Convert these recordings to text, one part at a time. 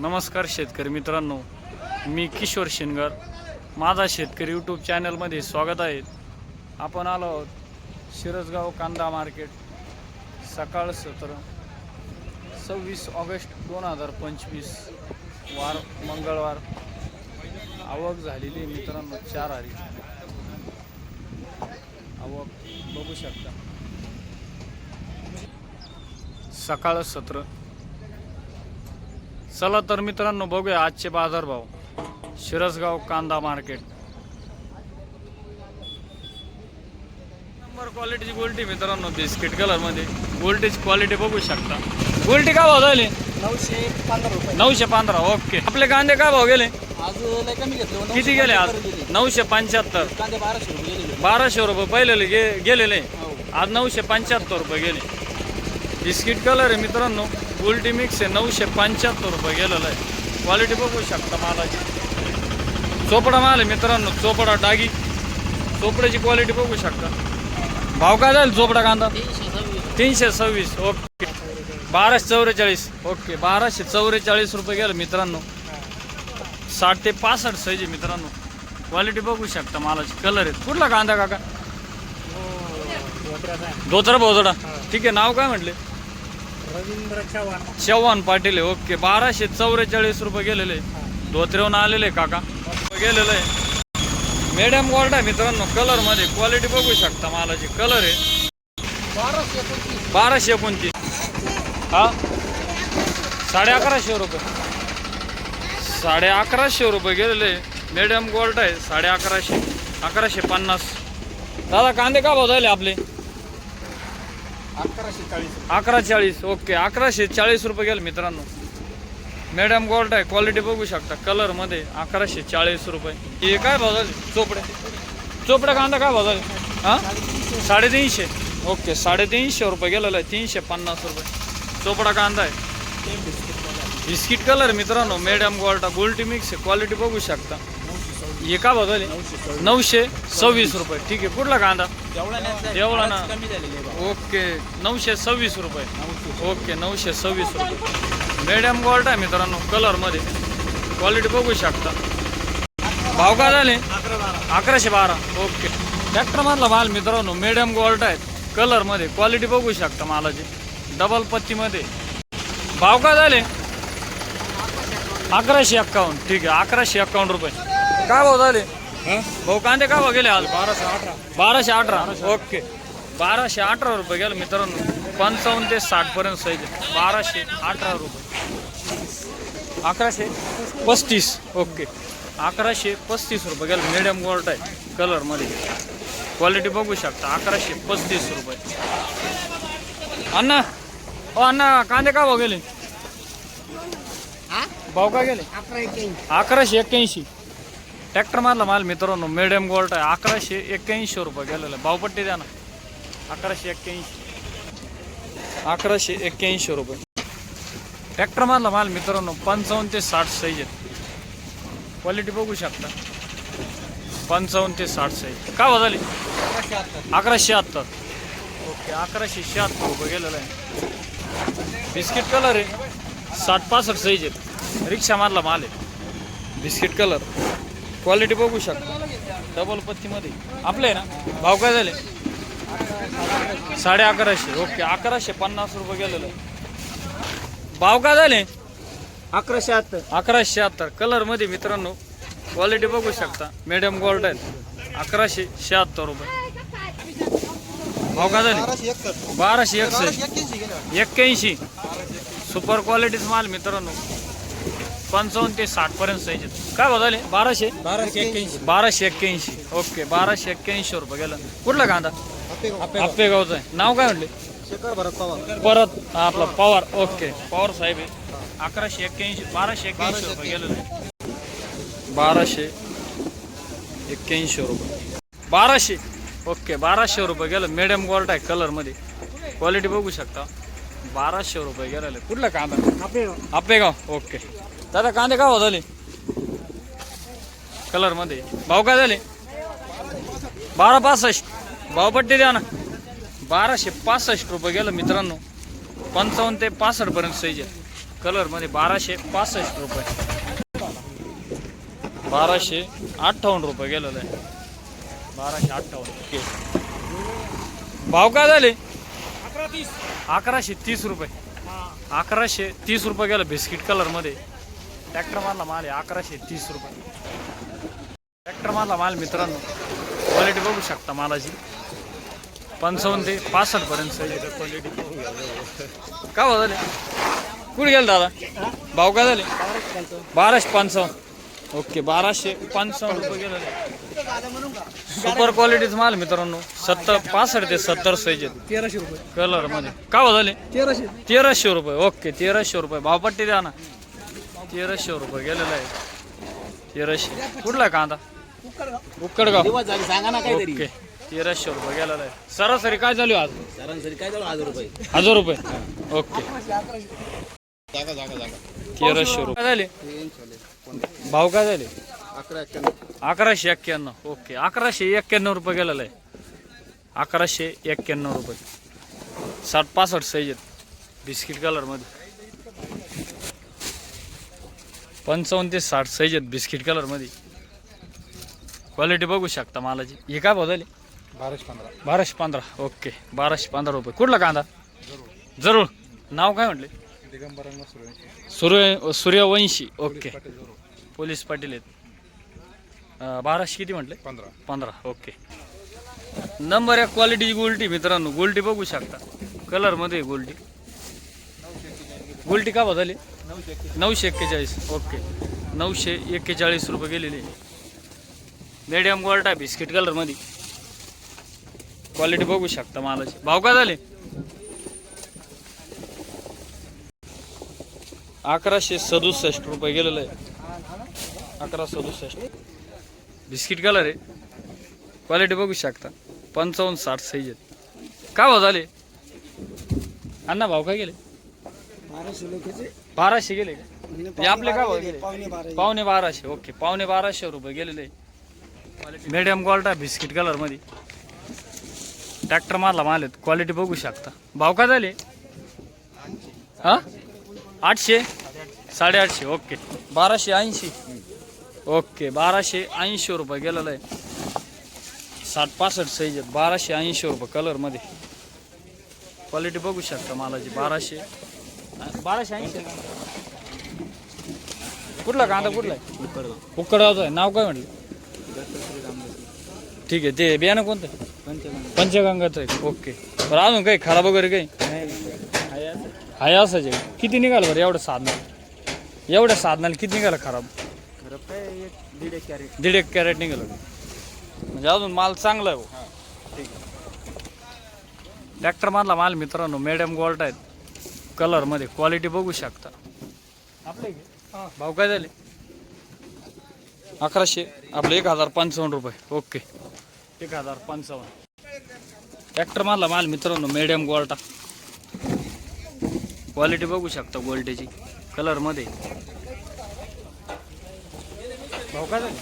नमस्कार शेतकरी मित्रांनो मी किशोर शिनगर. माझा शेतकरी यूट्यूब चॅनलमध्ये स्वागत आहे. आपण आलो आहोत शिरसगाव कांदा मार्केट सकाळ सत्र सव्वीस ऑगस्ट दोन हजार पंचवीस वार मंगळवार. आवक झालेली मित्रांनो चार हरी आवक बघू शकता. सकाळ सत्र चला तर मित्रांनो बघूया आजचे बाजारभाव. शिरसगाव कांदा मार्केट. नंबर क्वालिटीची गोल्टी मित्रांनो बिस्किट कलरमध्ये गोल्टीची क्वालिटी बघू शकता. गोल्टी काय भाव झाली? नऊशे पंधरा रुपये. नऊशे पंधरा ओके आपले कांदे काय भाव गेले? हो, किती गेले आज? नऊशे पंच्याहत्तर. रुपये बाराशे रुपये पहिले गे गेलेले. हो. आज नऊशे पंच्याहत्तर रुपये गेले. बिस्किट कलर आहे मित्रांनो. गोल्डी मिक्स आहे नऊशे पंच्याहत्तर रुपये गेलेलं आहे. क्वालिटी बघू शकता मालाची. चोपडा माल आहे मित्रांनो चोपडा डागी. चोपड्याची क्वालिटी बघू शकता. भाव काय जाईल चोपडा कांदा? तीनशे सव्वीस ओके. बाराशे चौवेचाळीस ओके. बाराशे चौवेचाळीस रुपये गेलं मित्रांनो. साठ ते पासष्ट साईज मित्रांनो. क्वालिटी बघू शकता मालाची. कलर आहेत. कुठला कांदा काका? धोत्रा भोजडा. ठीक आहे नाव काय म्हटले? रवींद्र चव्हाण. चव्हाण पाटील आहे ओके. बाराशे चौवेचाळीस रुपये गेलेले. धोत्रेवून आलेले काका. गेलेलं. आहे मीडियम गोल्ड आहे मित्रांनो कलरमध्ये क्वालिटी बघू शकता मालाची. कलर आहे. बाराशे पंचवीस बाराशे एकोणतीस. हा? साडे अकराशे रुपये. साडे अकराशे रुपये गेलेले. मीडियम गोल्ड आहे साडे अकराशे. अकराशे पन्नास. दादा कांदे का भाव झाले आपले? अकराशे चाळीस अकरा चाळीस ओके. अकराशे चाळीस रुपये गेले मित्रांनो. मीडियम गोल्ड आहे क्वालिटी बघू शकता कलरमध्ये अकराशे चाळीस रुपये. हे काय भाव झाले चोपडे. चोपडे कांदा काय भाव झाले हां? साडेतीनशे. ओके साडेतीनशे रुपये गेलेलं आहे तीनशे पन्नास रुपये. चोपडा कांदा आहे. बिस्किट कलर मित्रांनो मीडियम गोल्ड गोल्टी मिक्स आहे क्वालिटी बघू शकता. हे का नऊशे सव्वीस रुपये. ठीक आहे. कुठला कांदा? जेवढा ना. ओके. नऊशे सव्वीस रुपये. ओके. नऊशे सव्वीस रुपये. मीडियम गोल्ड आहे मित्रांनो कलरमध्ये क्वालिटी बघू शकता. भाव काय झाले? अकराशे बारा. ओके. ट्रॅक्टरमधला माल मित्रांनो मेडियम गोल्ड आहेत कलरमध्ये क्वालिटी बघू शकता मालाची. डबल पत्तीमध्ये. भाव काय झाले? अकराशे एक्कावन्न ठीक आहे. अकराशे एक्कावन्न रुपये. काय भाव झाले? भाऊ कांदे काय भाव गेले आज? बाराशे अठरा. बाराशे अठरा? ओके. बाराशे अठरा रुपये गेलं मित्रांनो. पंचावन्न ते साठ पर्यंत साईज आहे. बाराशे अठरा रुपये. अकराशे? पस्तीस. ओके. अकराशे पस्तीस रुपये गेलं. मिडियम गोल्ड आहे. कलरमध्ये क्वालिटी बघू शकता. अकराशे पस्तीस रुपये. अण्णा ओ अण्णा कांदे का भाव गेले? भाव का गेले? अकराशे एक्क्याऐंशी. ट्रॅक्टर मारला माल मित्रांनो मिडियम गोल्ड आहे. अकराशे एक्क्याऐंशी रुपये गेलेलं आहे. भावपट्टी द्या ना. अकराशे एक्क्याऐंशी. अकराशे एक्क्याऐंशी रुपये. ट्रॅक्टर मारला माल मित्रांनो पंचावन्न ते साठ साईज आहेत. क्वालिटी बघू शकता. पंचावन्न ते साठ साईज का हो झाली? अकराशे अत्तर अकराशे शहात्तर ओके अकराशे शहात्तर रुपये गेलेलं आहे. बिस्किट कलर आहे. साठ पासष्ट साईज आहेत. रिक्षा मारला माल आहे. बिस्किट कलर क्वालिटी बघू शकता. डबल पत्तीमध्ये. आपले आहे ना? भाव काय झाले? साडे अकराशे. ओके अकराशे पन्नास रुपये गेलेलं. आहे भाव काय झाले? अकराशे अठ्ठर अकराशे शहात्तर कलरमध्ये मित्रांनो क्वालिटी बघू शकता. मीडियम गोल्ड आहेत अकराशे शहात्तर रुपये. भाव काय झाले? बाराशे गेले एक्क्याऐंशी. सुपर क्वालिटीच माल मित्रांनो. पंचावन्न ते साठ पर्यंत साईज आहेत. काय झाले? बाराशे? बाराशे एक्क्याऐंशी. बाराशे एक्क्याऐंशी. ओके बाराशे एक्क्याऐंशी रुपये गेलं. कुठला कांदा? आपेगाव आप्पेगावचा आहे. नाव काय शेखर भरत पवार. परत हा, आपला पवार. ओके. पवार साहेब आहे. अकराशे एक्क्याऐंशी बाराशे एक्क्याऐंशी रुपये गेलेलं. आहे बाराशे एक्क्याऐंशी रुपये. बाराशे? ओके बाराशे रुपये गेलं. मीडियम गोल्ड आहे कलरमध्ये क्वालिटी बघू शकता. बाराशे रुपये गेलेलं. कुठला कांदा? आपेगाव आपेगाव ओके. दादा कांदे का भाव झाले कलरमध्ये भाव काय झाले बारा पासष्ट भावपट्टी द्या ना बाराशे पासष्ट रुपये गेलं मित्रांनो पंचावन्न ते पासष्ट पर्यंत साईज आहे कलरमध्ये बाराशे पासष्ट रुपये बाराशे अठ्ठावन्न रुपये गेलेलं आहे बाराशे अठ्ठावन्न ओके भाव काय झाले अकराशे तीस रुपये अकराशे तीस रुपये गेलं बिस्किट कलरमध्ये ट्रॅक्टर मारला माल आहे अकराशे तीस रुपये. ट्रॅक्टर मारला माल मित्रांनो क्वालिटी बघू शकता मालाची. पंचावन्न ते पासष्ट पर्यंत क्वालिटी काय भाव झाले? कुठे गेलं दादा? भाव काय झाले? बाराशे पंचावन्न. ओके बाराशे पंचावन्न रुपये गेलेले सुपर क्वालिटीच माल मित्रांनो. सत्तर पासष्ट ते सत्तर साईज तेराशे रुपये. कलरमध्ये. काय भाव झाले? तेराशे. तेराशे रुपये. ओके तेराशे रुपये. भावपट्टी द्या ना. तेराशे रुपये गेलेला आहे. तेराशे. कुठला आहे कांदा? उक्कडगाव सांगा ना काहीतरी. ओके. तेराशे रुपये गेलेला आहे. सरासरी काय झाली आज? सरासरी काय झालं हजार रुपये. हजार रुपये. ओके. जागा जागा जागा. तेराशे रुपये. काय झाले? भाव काय झाले? अकरा एक्क्याण्णव अकराशे एक्क्याण्णव. ओके. अकराशे एक्क्याण्णव रुपये गेलेला आहे. अकराशे एक्क्याण्णव रुपये. साठ पासष्ट साईज आहेत. बिस्किट कलरमध्ये पंचावन्न ते साठ साईज आहेत बिस्किट कलरमध्ये. क्वालिटी बघू शकता मालाची. हे काय भाव झाले बाराशे पंधरा. बाराशे पंधरा. ओके बाराशे पंधरा रुपये. कुठला कांदा? जरूर. नाव काय म्हटले? दिगंबरांना सुरवंशी सूर्य सूर्यवंशी. ओके पाटील. पोलीस पाटील आहेत. अं, बाराशे किती म्हटले? पंधरा. पंधरा. ओके नंबर एक क्वालिटी गोल्टी मित्रांनो. गोल्टी बघू शकता. कलरमध्ये गोल्टी. गोल्टी का बदलली नऊशे एक्केचाळीस. ओके. नऊशे एक्केचाळीस रुपये गेलेली. मीडियम गोल्टा बिस्किट कलरमध्ये क्वालिटी बघू शकता मालाची. भाव काय झाले? अकराशे सदुसष्ट रुपये गेलेलं. आहे अकरा सदुसष्ट. बिस्किट कलर आहे. क्वालिटी बघू शकता. पंचावन्न साठ साईज आहेत. का भाव झाले? अण्णा भाव काय गेले? बाराशे लोकांचे बाराशे गेले का? आपले काय भाव गेले? पावणे बारा पावणे बाराशे ओके. पावणे बाराशे रुपये गेलेले. मीडियम क्वालिटी बिस्किट कलरमध्ये ट्रॅक्टर मारला माल आहेत. क्वालिटी बघू शकता. भाव काय झाले? हा? आठशे? साडेआठशे ओके. बाराशे ऐंशी. ओके बाराशे ऐंशी रुपये गेलेलं आहे. साठ पासष्ट साईज आहेत. बाराशे ऐंशी रुपये कलरमध्ये क्वालिटी बघू शकता मालाची. बाराशे. बाराशे ऐंशी. कुठला कांदा कुठला आहे? उकडगावचा आहे. नाव काय म्हटलं? ठीक आहे ते बियाणं कोणतं? पंचगंगाचं आहे. ओके. बरं अजून काही खराब वगैरे काही? हाय आहे किती निघालं बरं एवढं साधनाला एवढ्या साधनाला किती निघालं खराब? दीड एक कॅरेट दीड एक कॅरेट निघालं. म्हणजे अजून माल चांगला आहे हो. ठीक ट्रॅक्टर मधला माल मित्रांनो मॅडम गोल्ट आहेत. कलरमध्ये क्वालिटी बघू शकता. आपले भाव काय झाले? अकराशे आपले एक हजार पंचावन्न रुपये. ओके. एक हजार पंचावन्न. ट्रॅक्टर मधला माल मित्रांनो मीडियम गोल्टा क्वालिटी बघू शकता गोल्टेची कलरमध्ये भाव काय झाले?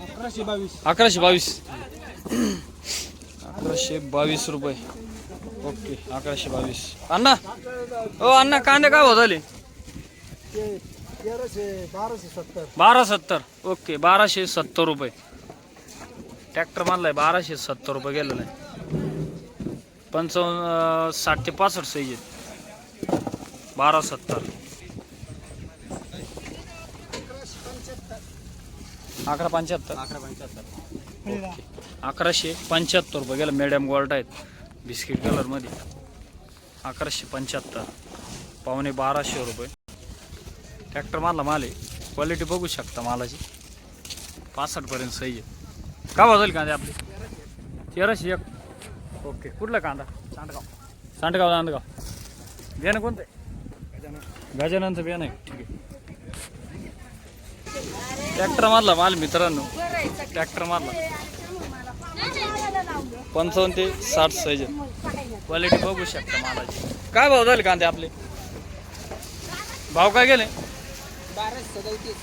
अकराशे बावीस. अकराशे बावीस. अकराशे बावीस रुपये. ओके अकराशे बावीस. अण्णा ओ अण्णा कांदे काय बाराशे सत्तर. बारा सत्तर. ओके बाराशे सत्तर रुपये. ट्रॅक्टर मानलाय बाराशे सत्तर रुपये गेलेला आहे. पंचावन्न साठ ते पासष्ट साईज आहेत. बारा सत्तर. अकरा पंच्याहत्तर. अकरा पंच्याहत्तर. अकराशे पंच्याहत्तर रुपये गेला मॅडम गोल्ट आहेत. बिस्किट कलरमध्ये अकराशे पंच्याहत्तर. पावणे बाराशे रुपये. ट्रॅक्टर मारला माल आहे. क्वालिटी बघू शकता मालाची. पासष्टपर्यंत सही आहे. का वाजल कांदे आपले? तेराशे एक. ओके. कुठला कांदा? सांडगाव. सांडगाव नांदगाव. बियाणं कोणतं? आहे गजाननचं बियाणं आहे. ठीक आहे. ट्रॅक्टर मारला माल मित्रांनो. ट्रॅक्टर मारला पंचावन्न ते साठ साईज क्वालिटी बघू शकता मालाची. काय भाव झाले कांदे आपले? भाव काय गेले?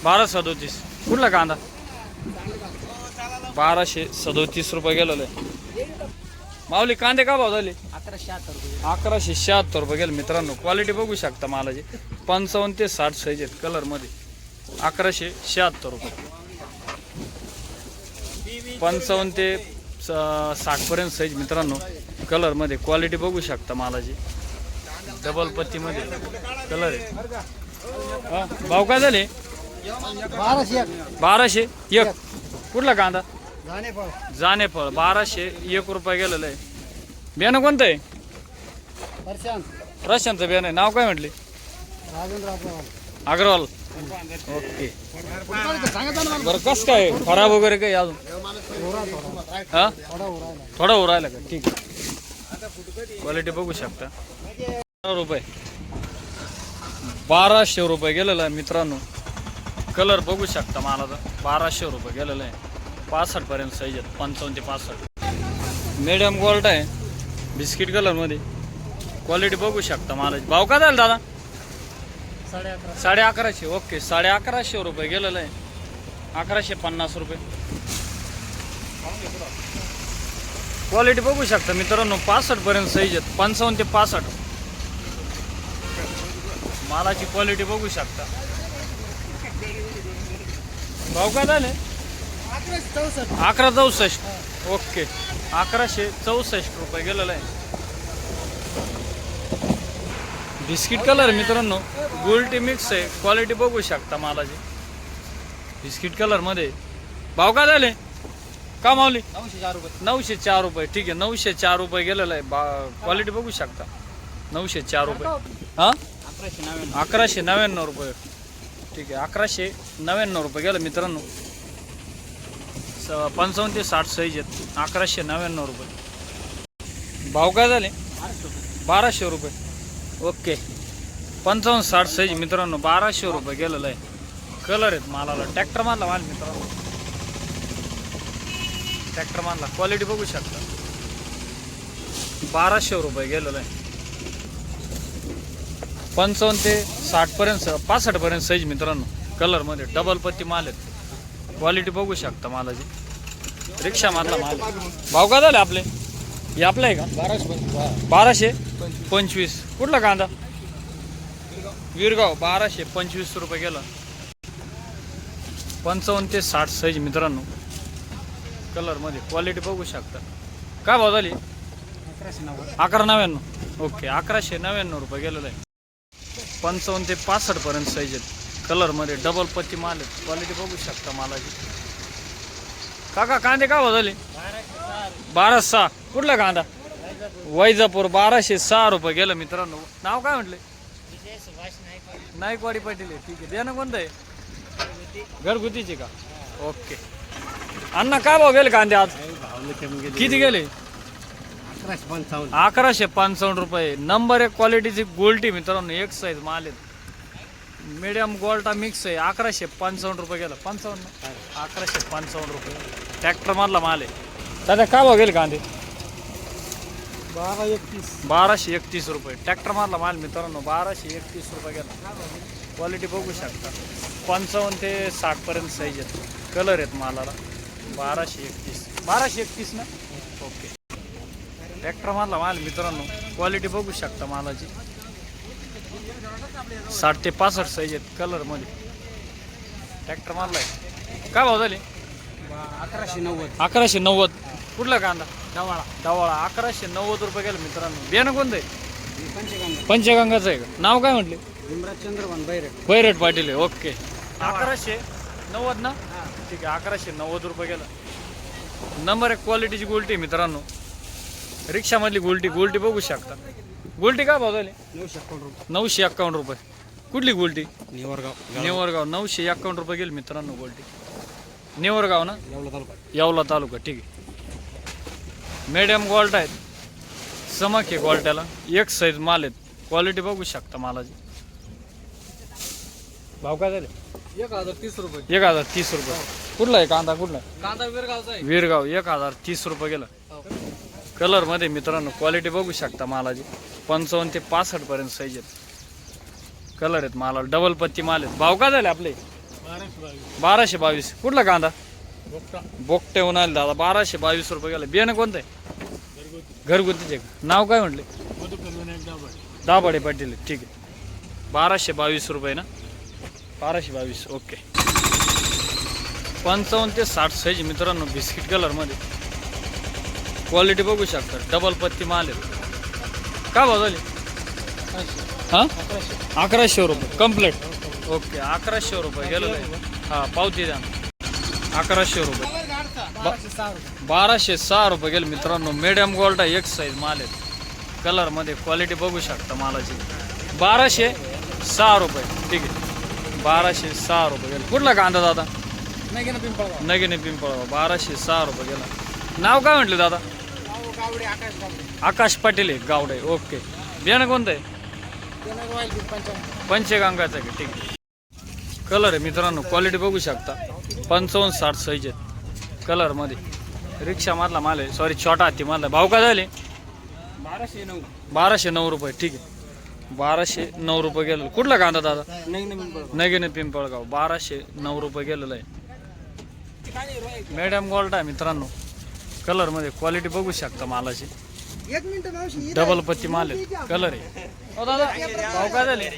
बारा सदोतीस. कुठला कांदा? बाराशे सदोतीस रुपये गेलेलं. आहे माऊली कांदे का भाव झाले? अकराशे शहात्तर रुपये. अकराशे शहात्तर रुपये गेले. मित्रांनो क्वालिटी बघू शकता मालाची. पंचावन्न ते साठ साईज आहेत कलरमध्ये अकराशे शहात्तर रुपये. पंचावन्न ते साठपर्यंत साईज मित्रांनो कलरमध्ये क्वालिटी बघू शकता मालाची. डबल पत्तीमध्ये. कलर आहे. भाव काय झाले? बाराशे बाराशे एक. कुठला कांदा? जाणे फळ बाराशे एक रुपये गेलेलं आहे. बियाणं कोणतं आहे? प्रशांतचं बियाणं आहे. नाव काय म्हटले? अग्रवाल. ओके ना बरं कसं काय? खराब वगैरे काही अजून? थोडा हा? थोडा उरायला का? ठीक आहे. क्वालिटी बघू शकता. बारा रुपये. बाराशे रुपये गेलेलं आहे मित्रांनो. कलर बघू शकता मला तर. बाराशे रुपये गेलेलं आहे. पासष्ट पर्यंत साईज आहेत. पंचावन्न ते पासष्ट. मिडियम गोल्ड आहे. बिस्किट कलरमध्ये क्वालिटी बघू शकता मला भाव का झाला दादा? साडे अकरा साडे अकराशे ओके. साडे अकराशे रुपये गेलेलं आहे. अकराशे पन्नास रुपये. क्वालिटी बघू शकता मित्रांनो पासष्ट पर्यंत साईज आहेत. पंचावन्न ते पासष्ट. मालाची क्वालिटी बघू शकता. भाव काय झाले? अकरा चौसष्ट. ओके. अकराशे चौसष्ट रुपये गेलेलं आहे. बिस्किट कलर मित्रांनो. गोल्टी मिक्स आहे. क्वालिटी बघू शकता मालाची. बिस्किट कलरमध्ये भाव काय झाले? का मावली? नऊशे चार रुपये. नऊशे चार रुपये. ठीक आहे नऊशे चार रुपये गेलेलं आहे. बा क्वालिटी बघू शकता. नऊशे चार रुपये. हां? अकराशे नव्याण्णव. अकराशे नव्याण्णव रुपये. ठीक आहे अकराशे नव्याण्णव रुपये गेलं मित्रांनो. स पंचावन्न ते साठ साईज आहेत. अकराशे नव्याण्णव रुपये. भाव काय झाले? बाराशे रुपये. ओके. पंचावन्न साठ साईज मित्रांनो बाराशे रुपये गेलेलं आहे. कलर आहेत मालाला. ट्रॅक्टर मारला माल मित्रांनो. ट्रॅक्टर मारला क्वालिटी बघू शकता. बाराशे रुपये गेलेलं आहे. पंचावन्न ते साठपर्यंत पासष्टपर्यंत साईज मित्रांनो. कलरमध्ये डबल पत्ती माल आहेत. क्वालिटी बघू शकता मालाची. रिक्षा मारला माल. भाव का झाले आपले? हे आपलं आहे का? बाराशे. बाराशे? पंचवीस. कुठला कांदा? वीरगाव बाराशे पंचवीस रुपये गेला पंचावन्न ते साठ साईज मित्रांनो. कलरमध्ये क्वालिटी बघू शकता. काय भाव झाली? अकरा नव्याण्णव. ओके अकराशे नव्याण्णव रुपये गेलेलं आहे पंचावन्न ते पासष्ट पर्यंत साईज आहेत. कलरमध्ये डबल पत्ती माल आहेत. क्वालिटी बघू शकता मालाची. काका कांदे का भाव झाले? बारा सहा. कुठला कांदा? वैजापूर बाराशे सहा रुपये गेलं मित्रांनो. नाव काय म्हटले? नाईकवाडी पाटील आहे. ठीक आहे. द्या ना कोणतं आहे? घरगुतीची का? ओके. अण्णा काय भाव गेले कांदे आज? किती गेले? अकराशे पंचावन्न अकराशे पंचावन्न रुपये. नंबर एक क्वालिटीची गोल्टी मित्रांनो एक साईज माल आहेत मिडियम गोल्टा मिक्स आहे. अकराशे पंचावन्न रुपये गेला. पंचावन्न? अकराशे पंचावन्न रुपये. ट्रॅक्टर मारला माल आहे. दादा काय भाव गेले कांदे? बारा एकतीस. बाराशे एकतीस रुपये. ट्रॅक्टर मारला माल मित्रांनो बाराशे एकतीस रुपये गेला. क्वालिटी बघू शकता. पंचावन्न ते साठपर्यंत साईज आहेत. कलर आहेत मालाला. बाराशे एकतीस. बाराशे एकतीस ना? ओके ट्रॅक्टर मारला माल मित्रांनो. क्वालिटी बघू शकता मालाची. साठ ते पासष्ट साईज आहेत कलरमध्ये ट्रॅक्टर मारलाय. काय भाव झाले? अकराशे नव्वद. अकराशे नव्वद. कुठला कांदा? डवाळा डवाळा अकराशे नव्वद रुपये गेलं मित्रांनो. बियाणं कोणतं आहे पंचगंगा पंचगंगाचं आहे का? नाव काय म्हटले? भीमराज चंद्रभान बैरट बैरट पाटील आहे. ओके. अकराशे नव्वद ना? ठीक आहे. अकराशे नव्वद रुपये गेला. नंबर एक क्वालिटीची गोल्टी आहे मित्रांनो. रिक्षामधली गोल्टी. गोल्टी बघू शकता. गोल्टी काय भाव झाली? नऊशे अकाउंट रुपये. नऊशे एक्कावन्न रुपये. कुठली गोल्टी? निवरगाव. नेवरगाव. नऊशे एक्कावन्न रुपये गेली मित्रांनो गोल्टी. नेवरगाव ना? येवला तालुका. येवला तालुका. ठीक आहे. मीडियम गोल्ट आहेत. चमक आहे गोल्ट्याला एक साईज माल आहेत. क्वालिटी बघू शकता मालाची. भाव काय झाले? एक हजार तीस रुपये. एक हजार तीस रुपये. कुठला आहे कांदा? कुठला आहे? कांदा विरगावचा आहे. वीरगाव. एक हजार तीस रुपये गेला. कलरमध्ये मित्रांनो क्वालिटी बघू शकता मालाची. पंचावन्न ते पासष्ट पर्यंत साईज आहेत. कलर आहेत मालाला डबल पत्ती माल आहेत. भाव काय झाले आपले? बाराशे बावीस. कुठला कांदा? बोकटा बोकटे उन्हाळे दादा बाराशे बावीस रुपये गेला. बियाणं कोणतं आहे? घरगुतीचे. का नाव काय म्हटले? दाभाडे पाटील. आहे. ठीक आहे. बाराशे बावीस रुपये ना? बाराशे बावीस. ओके. पंचावन्न ते साठ साईज मित्रांनो बिस्किट कलरमध्ये क्वालिटी बघू शकता. डबल पत्ती माल आहे. काय भाव झाली? हां? अकराशे रुपये. Complete okay. अकराशे रुपये. गेलं हां पावती द्या. अकराशे रुपये. बाराशे सहा रुपये. गेले मित्रांनो. मीडियम गोल्ड आहे एक साईज माल आहे. कलरमध्ये क्वालिटी बघू शकता मालाची. बाराशे सहा रुपये. ठीक आहे. बाराशे सहा रुपये गेले. कुठला कांदा दादा? नाही गेला पिंपळगाव. नगिने पिंपळगाव. बाराशे सहा रुपये गेला. नाव काय म्हटलं दादा? आकाश पाटील आहे गावडे. ओके बियाणं कोणतं आहे? पंचगंगाचं आहे ठीक आहे. कलर आहे मित्रांनो क्वालिटी बघू शकता. पंचावन्न साठ साईज आहेत. कलरमध्ये रिक्षामधला माल आहे सॉरी छोटा हत्ती माल भाव काय झाले बाराशे नऊ बाराशे नऊ रुपये ठीक आहे बाराशे नऊ रुपये गेलेलं कुठला कांदा दादा नाही नाही पिंपळगाव नगिने पिंपळगाव बाराशे नऊ रुपये गेलेलं आहे मॅडम गोल्ड आहे मित्रांनो कलरमध्ये क्वालिटी बघू शकता मालाची एक मिनिट मावशी डबल पत्ती माल आहे कलर आहे हो दादा भाव काय झाले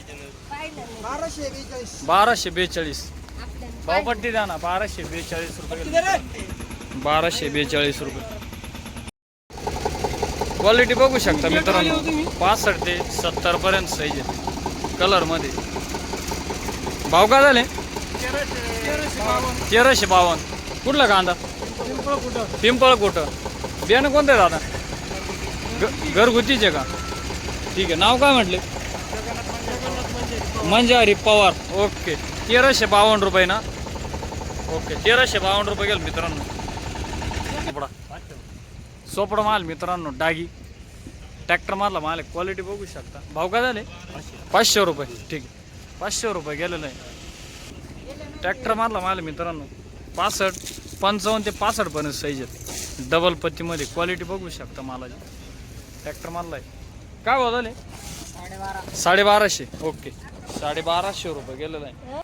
बाराशे बेचाळीस बाराशे बेचाळीस भावपट्टी द्या ना बाराशे बेचाळीस रुपये गेले. बाराशे बेचाळीस रुपये. क्वालिटी बघू शकता मित्रांनो. पासष्ट ते सत्तर पर्यंत साईज आहे. कलरमध्ये भाव का झाले? तेराशे बावन्न. कुठला कांदा? पिंपळ कुठं? बियाणं कोणतं दादा? घरगुतीचे का? ठीक आहे. नाव काय म्हटले? मंजारी पवार. ओके. तेराशे बावन्न रुपये ना? ओके. तेराशे बावन्न रुपये गेल मित्रांनो. सोपडा माल मित्रांनो डागी. ट्रॅक्टर मारला माल क्वालिटी बघू शकता. भाव काय झाले? पाचशे रुपये. ठीक. आहे पाचशे रुपये गेलेलं आहे. ट्रॅक्टर मारला माल मित्रांनो पासष्ट पंचावन्न ते पासष्ट पर्यंत साईज आहेत. डबल पत्तीमध्ये क्वालिटी बघू शकता मालाची. ट्रॅक्टर मारला आहे. काय भाव झाले? साडेबाराशे. ओके साडेबाराशे रुपये गेलेलं आहे.